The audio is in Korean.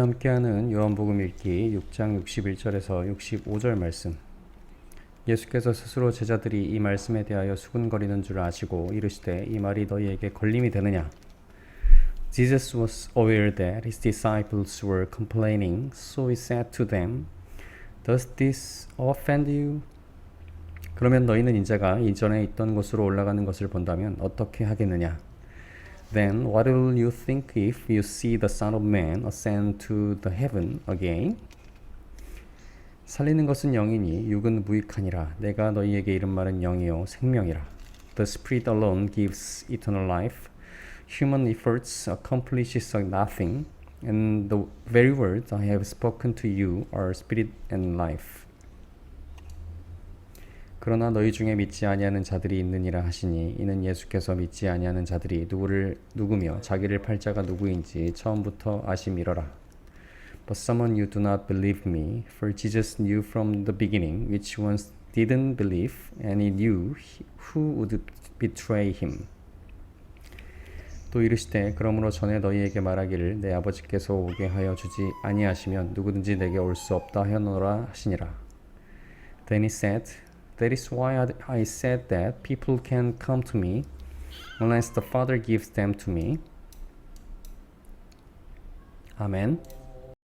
함께하는 요한복음 읽기 6장 61절에서 65절 말씀. 예수께서 스스로 제자들이 이 말씀에 대하여 수군거리는 줄 아시고 이르시되 이 말이 너희에게 걸림이 되느냐? Jesus was aware that his disciples were complaining, so he said to them, Does this offend you? 그러면 너희는 인자가 이전에 있던 곳으로 올라가는 것을 본다면 어떻게 하겠느냐? Then what will you think if you see the Son of Man ascend to the heaven again? 살리는 것은 영이니 육은 무익하니라. 내가 너희에게 이른 말은 영이요 생명이라. The Spirit alone gives eternal life. Human efforts accomplishes nothing, and the very words I have spoken to you are spirit and life. 그러나 너희 중에 믿지 아니하는 자들이 있느니라 하시니 이는 예수께서 믿지 아니하는 자들이 누구를 누구며 자기를 팔 자가 누구인지 처음부터 아심이러라. But someone you do not believe me, for Jesus knew from the beginning which ones didn't believe, and he knew who would betray him. 또 이르시되 그러므로 전에 너희에게 말하기를 내 아버지께서 오게 하여 주지 아니하시면 누구든지 내게 올 수 없다 하노라 하시니라. Then he said, That is why I- said that people can come to me unless the Father gives them to me. 아멘.